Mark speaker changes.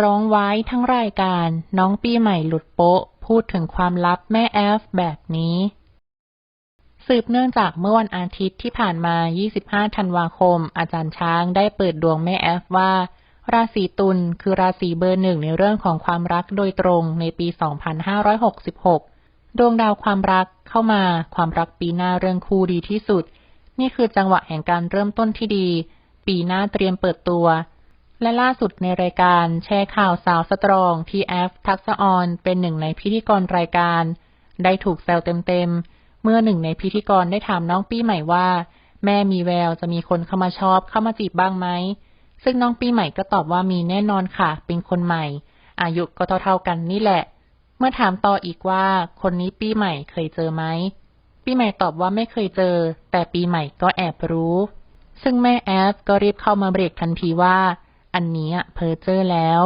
Speaker 1: ร้องไว้ทั้งรายการน้องปีใหม่หลุดโป๊ะ พูดถึงความลับแม่แอฟแบบนี้ สืบเนื่องจากเมื่อวันอาทิตย์ที่ผ่านมา 25 ธันวาคม อาจารย์ช้างได้เปิดดวงแม่แอฟว่า ราศีตุลคือราศีเบอร์หนึ่งในเรื่องของความรักโดยตรงในปี 2566 ดวงดาวความรักเข้ามาความรักปีหน้าเรื่องคู่ดีที่สุด นี่คือจังหวะแห่งการเริ่มต้นที่ดี ปีหน้าเตรียมเปิดตัว และล่าสุดในรายการแชร์ข่าวสาวสตรองที่แอฟทักษะออนเป็นหนึ่งในพิธีกรรายการ ได้ถูกแซวเต็มๆ เมื่อหนึ่งในพิธีกรได้ถามน้องปีใหม่ว่า แม่มีแววจะมีคนเข้ามาชอบเข้ามาจีบบ้างไหม ซึ่งน้องปีใหม่ก็ตอบว่ามีแน่นอนค่ะ เป็นคนใหม่ อายุก็เท่าๆกันนี่แหละ เมื่อถามต่ออีกว่าคนนี้ปีใหม่เคยเจอไหมปีใหม่ตอบว่าไม่เคยเจอ แต่ปีใหม่ก็แอบรู้ ซึ่งแม่แอฟก็รีบเข้ามาเบรกทันทีว่า อันนี้อะเพอเจอร์แล้ว